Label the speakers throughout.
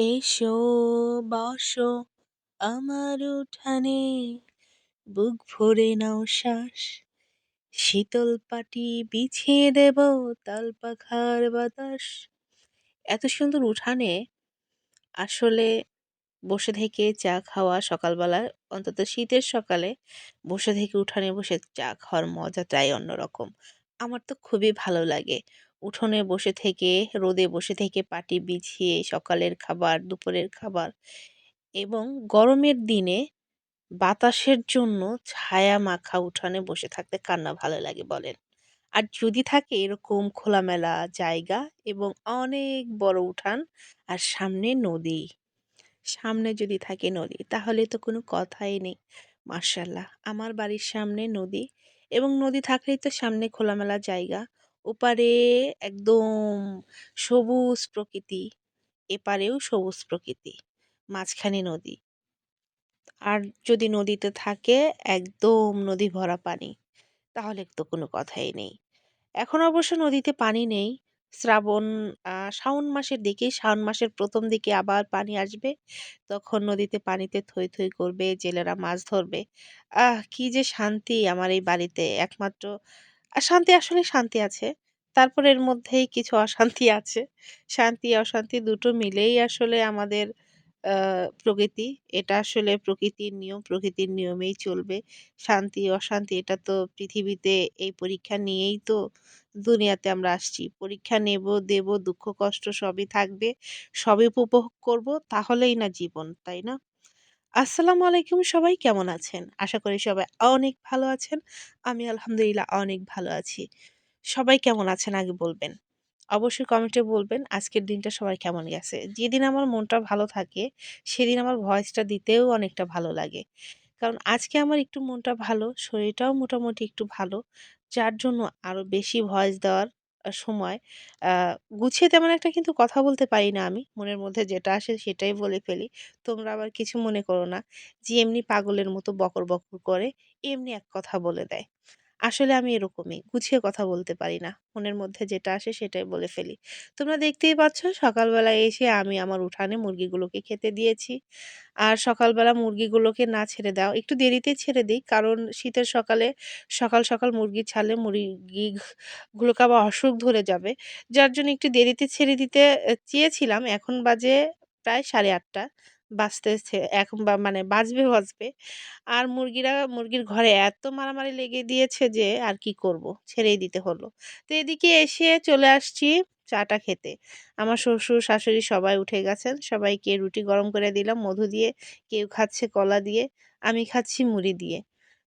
Speaker 1: এসো, বসো আমার উঠানে। বুক ভরে নাও শ্বাস, শীতল পাটি বিছিয়ে দেব তাল পাখার বাতাস। এত সুন্দর উঠানে আসলে বসে থেকে চা খাওয়া সকালবেলা, অন্তত শীতের সকালে বসে থেকে উঠানে বসে চা খাওয়ার মজাটাই অন্যরকম। আমার তো খুবই ভালো লাগে। উঠোনে বসে থেকে, রোদে বসে থেকে পাটি বিছিয়ে সকালের খাবার, দুপুরের খাবার এবং গরমের দিনে বাতাসের জন্য ছায়া মাখা উঠানে বসে থাকতে কান্না ভালো লাগে বলেন। আর যদি থাকে এরকম খোলামেলা জায়গা এবং অনেক বড় উঠান আর সামনে নদী, সামনে যদি থাকে নদী তাহলে তো কোনো কথাই নেই। মার্শাল্লাহ আমার বাড়ির সামনে নদী এবং নদী থাকলেই তো সামনে খোলামেলা জায়গা ওপারে একদম সবুজ প্রকৃতি, এপারেও সবুজ প্রকৃতি, মাঝখানে নদী। আর যদি নদীতে থাকে একদম নদী ভরা পানি, তাহলে তো কোনো কথাই নেই। এখন অবশ্য নদীতে পানি নেই। শ্রাবণ শ্রাবণ মাসের দিকে শ্রাবণ মাসের প্রথম দিকে আবার পানি আসবে। তখন নদীতে পানিতে থই থই করবে, জেলেরা মাছ ধরবে। আহ, কি যে শান্তি আমার এই বাড়িতে। একমাত্র শান্তি আসলে শান্তি আছে। তারপর এর মধ্যেই কিছু অশান্তি আছে। শান্তি, অশান্তি দুটো মিলেই আসলে আমাদের প্রকৃতি। এটা আসলে প্রকৃতির নিয়ম, প্রকৃতির নিয়মেই চলবে। শান্তি, অশান্তি, এটা তো পৃথিবীতে এই পরীক্ষা নিয়েই তো দুনিয়াতে আমরা আসছি। পরীক্ষা নেব, দেব, দুঃখ, কষ্ট সবই থাকবে। সবই উপভোগ করব, তাহলেই না জীবন, তাই না? আসসালামু আলাইকুম, সবাই কেমন আছেন? আশা করি সবাই অনেক ভালো আছেন। আমি আলহামদুলিল্লাহ অনেক ভালো আছি। সবাই কেমন আছেন আগে বলবেন? অবশ্যই কমেন্টে বলবেন আজকের দিনটা সবার কেমন গেছে? যেদিন আমার মনটা ভালো থাকে, সেদিন আমার ভয়েসটা দিতেও অনেকটা ভালো লাগে। কারণ আজকে আমার একটু মনটা ভালো, শরীরটাও মোটামুটি একটু ভালো। যার জন্য আরও বেশি ভয়েস দেওয়ার সময়। গুছিয়ে তেমন একটা কিন্তু কথা বলতে পারি না আমি। মনের মধ্যে যেটা আসে সেটাই বলে ফেলি। তোমরা আবার কিছু মনে করো না যে, এমনি পাগলের মতো বকর বকর করে, এমনি এক কথা বলে দেয়। আসলে আমি এরকমই, গুছিয়ে কথা বলতে পারি না। মনের মধ্যে যেটা আসে সেটাই বলে ফেলি। তোমরা দেখতেই পাচ্ছ সকালবেলা এসে আমি আমার উঠানে মুরগিগুলোকে খেতে দিয়েছি। আর সকালবেলা মুরগিগুলোকে না ছেড়ে দাও একটু দেরিতে ছেড়ে দিই। কারণ শীতের সকালে সকাল সকাল মুরগি ছাড়লে মুরগিগুলোকে আবার অসুখ ধরে যাবে। যার জন্য একটু দেরিতে ছেড়ে দিতে চেয়েছিলাম। এখন বাজে প্রায় সাড়ে আটটা। বাজতেছে এখন বা মানে বাঁচবে বাঁচবে। আর মুরগিরা, মুরগির ঘরে এত মারামারি লেগে দিয়েছে যে আর কি করব, ছেড়েই দিতে হলো। তো এদিকে এসে চলে আসছি চাটা খেতে। আমার শ্বশুর, শাশুড়ি সবাই উঠে গেছেন। সবাইকে রুটি গরম করে দিলাম, মধু দিয়ে, কেউ খাচ্ছে কলা দিয়ে, আমি খাচ্ছি মুড়ি দিয়ে।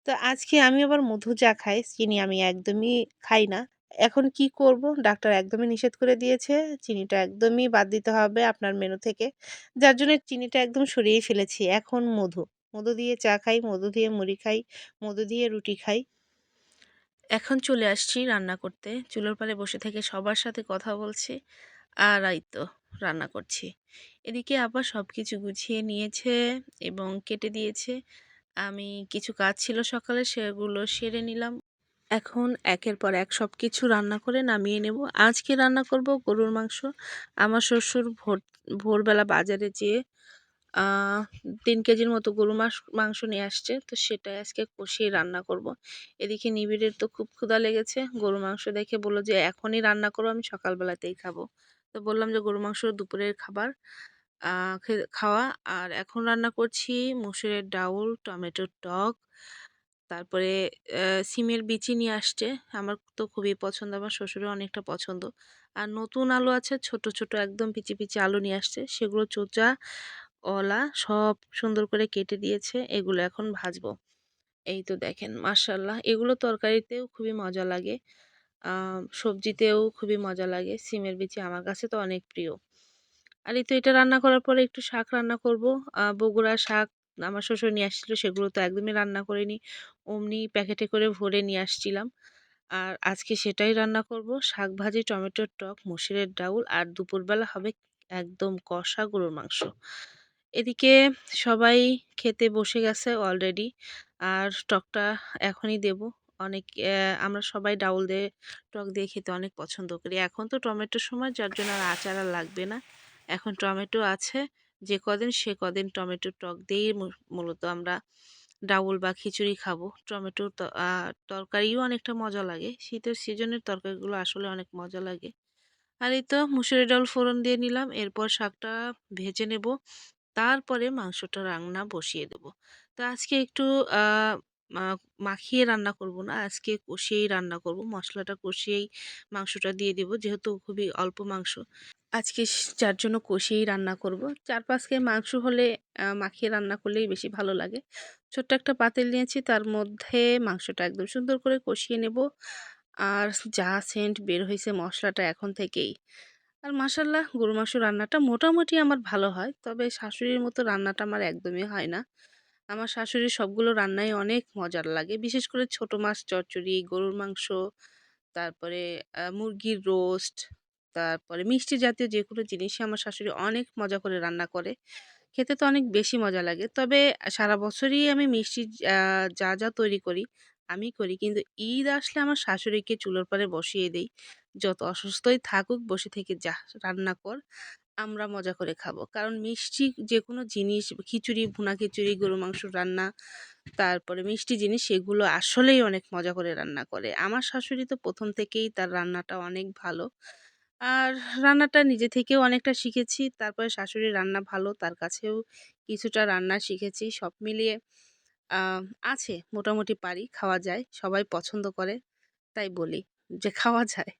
Speaker 1: তো আজকে আমি আবার মধু চা খাই, চিনি আমি একদমই খাই না। এখন কি করব? ডাক্তার একদমই নিষেধ করে দিয়েছে। চিনিটা একদমই বাদ দিতে হবে আপনার মেনু থেকে। যার জন্য চিনিটা একদম সরিয়ে ফেলেছি। এখন মধু। মধু দিয়ে চা খাই, মধু দিয়ে মুড়ি খাই, মধু দিয়ে রুটি খাই। এখন চলে আসছি রান্না করতে। চুলোর পাড়ে বসে থেকে সবার সাথে কথা বলছি আর এই তো রান্না করছি। এদিকে আবার সব কিছু গুছিয়ে নিয়েছে এবং কেটে দিয়েছে। আমি কিছু কাজ ছিল সকালে, সেগুলো সেরে নিলাম। এখন একের পর এক সব কিছু রান্না করে নামিয়ে নেব। আজকে রান্না করব গরুর মাংস। আমার শ্বশুর ভোর, ভোরবেলা বাজারে যেয়ে তিন কেজির মতো গরু মাস, মাংস নিয়ে আসছে। তো সেটাই আজকে কষিয়ে রান্না করব। এদিকে নিবিড়ের তো খুব ক্ষুধা লেগেছে। গরু মাংস দেখে বলল যে, এখনই রান্না করো, আমি সকালবেলাতেই খাব। তো বললাম যে গরু মাংস দুপুরের খাবার খাওয়া। আর এখন রান্না করছি মুসুরের ডাউল, টমেটোর টক তারপরে সিমের বিচি নিয়ে আসছে। আমার তো খুবই পছন্দ, আমার শ্বশুরও অনেকটা পছন্দ। আর নতুন আলু আছে, ছোট ছোট একদম পিচি পিচি আলু নিয়ে আসছে। সেগুলো চোচা ওলা সব সুন্দর করে কেটে দিয়েছে, এগুলো এখন ভাজবো। এই তো দেখেন মার্শাল্লাহ এগুলো তরকারিতেও খুবই মজা লাগে। সবজিতেও খুবই মজা লাগে। সিমের বিচি আমার কাছে তো অনেক প্রিয়। আর এই তো এটা রান্না করার পরে একটু শাক রান্না করব। বগুড়া শাক আমার শ্বশুর নিয়ে আসছিল, সেগুলো তো একদমই রান্না করিনি। অমনি প্যাকেটে করে ভরে নিয়ে আসছিলাম। আর আজকে সেটাই রান্না করব। শাক ভাজি, টমেটোর টক, মুসুরের ডাউল আর দুপুরবেলা হবে একদম কষা গরুর মাংস। এদিকে সবাই খেতে বসে গেছে অলরেডি আর টকটা এখনই দেব। অনেক আমরা সবাই ডাউল দিয়ে, টক দিয়ে খেতে অনেক পছন্দ করি। এখন তো টমেটোর সময়, যার জন্য আর আচার আর লাগবে না। এখন টমেটো আছে। যে কদিন সে কদিন টমেটো টক দিয়েই মূলত আমরা ডাউল বা খিচুড়ি খাব। টমেটো তরকারিও অনেকটা মজা লাগে। শীতের সিজনের তরকারিগুলো আসলে অনেক মজা লাগে। আর এই তো মুসুরি ডাল ফোড়ন দিয়ে নিলাম, এরপর শাকটা ভেজে নেব। তারপরে মাংসটা রান্না বসিয়ে দেব। তো আজকে একটু মা- মাখিয়ে রান্না করব না। আজকে কষিয়েই রান্না করব। মশলাটা কষিয়েই মাংসটা দিয়ে দেব, যেহেতু খুবই অল্প মাংস। আজকে যার জন্য কষিয়েই রান্না করব। চার পাঁচ কেজি মাংস হলে মাখিয়ে রান্না করলেই বেশি ভালো লাগে। ছোট্ট একটা পাতিল নিয়েছি, তার মধ্যে মাংসটা একদম সুন্দর করে কষিয়ে নেব। আর যা সেন্ট বের হয়েছে মশলাটা এখন থেকেই। আর মাসাল্লাহ গরু মাংস রান্নাটা মোটামুটি আমার ভালো হয়। তবে শাশুড়ির মতো রান্নাটা আমার একদমই হয় না। আমার শাশুড়ির সবগুলো রান্নাই অনেক মজার লাগে। বিশেষ করে ছোট মাছ চচ্চড়ি, গরুর মাংস, তারপরে মুরগির রোস্ট, তারপরে মিষ্টি জাতীয় যে কোনো জিনিসই আমার শাশুড়ি অনেক মজা করে রান্না করে। খেতে তো অনেক বেশি মজা লাগে। তবে সারা বছরই আমি মিষ্টি যা যা তৈরি করি, আমি করি। কিন্তু ঈদ আসলে আমার শাশুড়িকে চুলোর পাড়ে বসিয়ে দেই। যত অসুস্থই থাকুক, বসে থেকে যা রান্না কর। আমরা মজা করে খাব। কারণ মিষ্টি যে কোনো জিনিস, খিচুড়ি, ভুনা খিচুড়ি গরু মাংস রান্না, তারপরে মিষ্টি জিনিস, সেগুলো আসলেই অনেক মজা করে রান্না করে। আমার শাশুড়ি তো প্রথম থেকেই তার রান্নাটা অনেক ভালো। আর রান্নাটা নিজে থেকেও অনেকটা শিখেছি। তারপরে শাশুড়ির রান্না ভালো, তার কাছেও কিছুটা রান্না শিখেছি। সব মিলিয়ে আছে, মোটামুটি পারি, খাওয়া যায়। সবাই পছন্দ করে, তাই বলি যে খাওয়া যায়।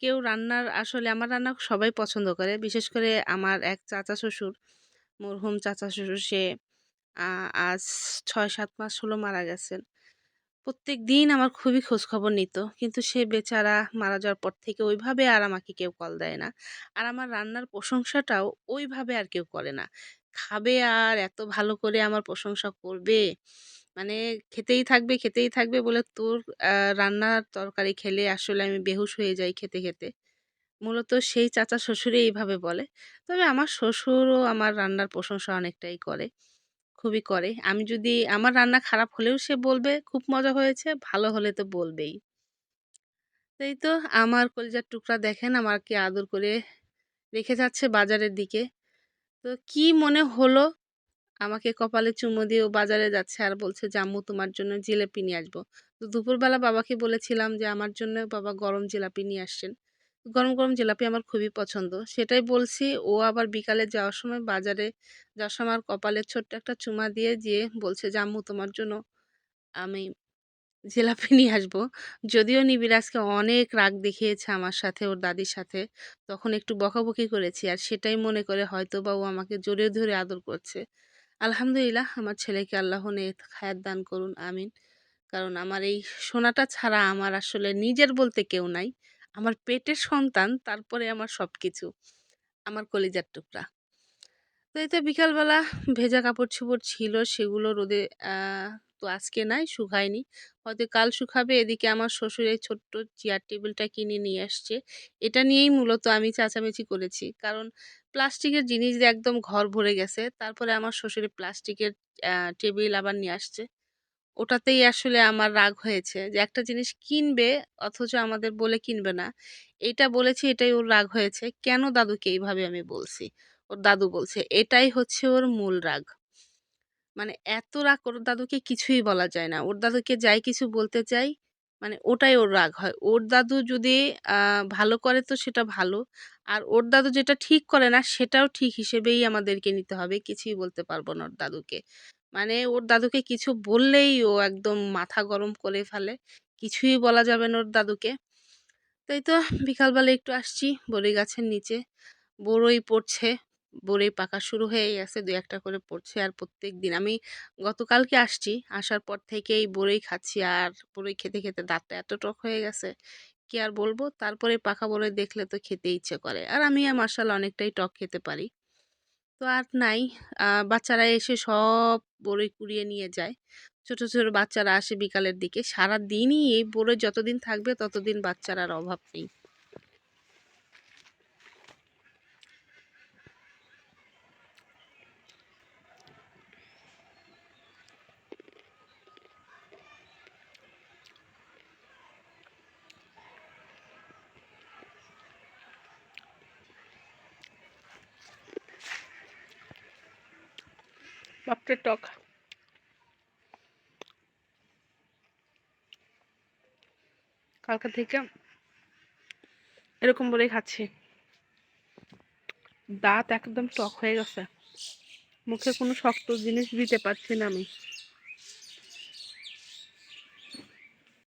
Speaker 1: কেউ রান্নার, আসলে আমার রান্না সবাই পছন্দ করে। বিশেষ করে আমার এক চাচা শ্বশুর, মরহুম চাচা শ্বশুর, সে আজ ছয় সাত মাস হলো মারা গেছেন। প্রত্যেক দিন আমার খুবই খোঁজ খবর নিত, কিন্তু সে বেচারা মারা যাওয়ার পর থেকে ওইভাবে আর আমাকে কেউ কল দেয় না। আর আমার রান্নার প্রশংসাটাও ওইভাবে আর কেউ করে না। খাবে আর এত ভালো করে আমার প্রশংসা করবে? মানে খেতেই থাকবে খেতেই থাকবে বলে তোর রান্নার তরকারি খেলে আসলে আমি বেহুশ হয়ে যাই খেতে খেতে। মূলত সেই চাচা শ্বশুরে এইভাবে বলে। তবে আমার শ্বশুরও আমার রান্নার প্রশংসা অনেকটাই করে, খুবই করে। আমি যদি আমার রান্না খারাপ হলেও সে বলবে, খুব মজা হয়েছে, ভালো হলে তো বলবেই। তাই তো আমার কলিজার টুকরা দেখেন, আমাকে আদর করে রেখে যাচ্ছে বাজারের দিকে। তো কি মনে হলো আমাকে কপালে চুমো দিয়ে ও বাজারে যাচ্ছে আর বলছে, যে আম্মু, তোমার জন্য জিলাপি নিয়ে আসব। তো দুপুরবেলা বাবাকে বলেছিলাম যে, আমার জন্য বাবা গরম জিলাপি নিয়ে আসছেন। গরম গরম জিলাপি আমার খুবই পছন্দ। সেটাই বলছি, ও আবার বিকালে যাওয়ার সময় বাজারে যাওয়ার সময় আমার কপালে ছোট্ট একটা চুমা দিয়ে যেয়ে বলছে, যে আম্মু, তোমার জন্য আমি জিলাপি নিয়ে আসব। যদিও নিবিড় আজকে অনেক রাগ দেখিয়েছে আমার সাথে, ওর দাদির সাথে। তখন একটু বকাবকি করেছি আর সেটাই মনে করে হয়তো বা ও আমাকে জড়িয়ে ধরে আদর করছে। আলহামদুলিল্লাহ, আমার ছেলেকে আল্লাহ নেক খায়াত দান করুন, আমিন। কারণ আমার এই সোনাটা ছাড়া আমার আসলে নিজের বলতে কেউ নাই। আমার পেটের সন্তান, তারপরে আমার সব কিছু আমার কলিজার টুকরা। তো এই তো বিকালবেলা ভেজা কাপড় চোপড় ছিল, সেগুলো রোদে তো আজকে নাই, শুকায়নি। হয়তো কাল শুকাবে, এদিকে আমার শ্বশুর এই ছোট্ট চেয়ার টেবিলটা কিনে নিয়ে আসছে। এটা নিয়েই মূলত আমি চেঁচামেচি করেছি। কারণ প্লাস্টিকের জিনিস দিয়ে একদম ঘর ভরে গেছে, তারপরে আমার শ্বশুরে প্লাস্টিকের টেবিল আবার নিয়ে আসছে। ওটাতেই আসলে আমার রাগ হয়েছে যে একটা জিনিস কিনবে, অথচ আমাদের বলে কিনবে না। এটা বলেছি, এটাই ওর রাগ হয়েছে। কেন দাদুকে এইভাবে আমি বলছি? ওর দাদু বলছে, এটাই হচ্ছে ওর মূল রাগ। মানে এত রাগ ওর দাদুকে কিছুই বলা যায় না। ওর দাদুকে যাই কিছু বলতে চাই মানে ওটাই ওর রাগ হয়। ওর দাদু যদি ভালো করে তো সেটা ভালো, আর ওর দাদু যেটা ঠিক করে না সেটাও ঠিক হিসেবেই আমাদেরকে নিতে হবে, কিছুই বলতে পারব না ওর দাদুকে। মানে ওর দাদুকে কিছু বললেই ও একদম মাথা গরম করে ফেলে, কিছুই বলা যাবে না ওর দাদুকে। তাই তো বিকালবেলা একটু আসছি বড়ই গাছের নিচে, বড়ই পড়ছে। বড়ই পাকা শুরু হয়ে গেছে দু একটা করে পড়ছে আর প্রত্যেক দিন আমি গতকালকে আসছি, আসার পর থেকেই বড়ই খাচ্ছি আর বড়ই খেতে খেতে দাঁতটা এত টক হয়ে গেছে, কি আর বলব? তারপরে পাকা বড়ই দেখলে তো খেতে ইচ্ছে করে। আর আমি মার্শাল অনেকটাই টক খেতে পারি। তো আর নাই বাচ্চারা এসে সব বড়ই কুড়িয়ে নিয়ে যায়। ছোট ছোট বাচ্চারা আসে বিকালের দিকে। সারা দিনই এই বড়ই যতদিন থাকবে ততদিন বাচ্চার আর অভাব নেই।
Speaker 2: সবচেয়ে টক। কালকা থেকে এরকম বলেই খাচ্ছি। দাঁত একদম টক হয়ে গেছে। মুখে কোনো শক্ত জিনিস দিতে পারছি না আমি।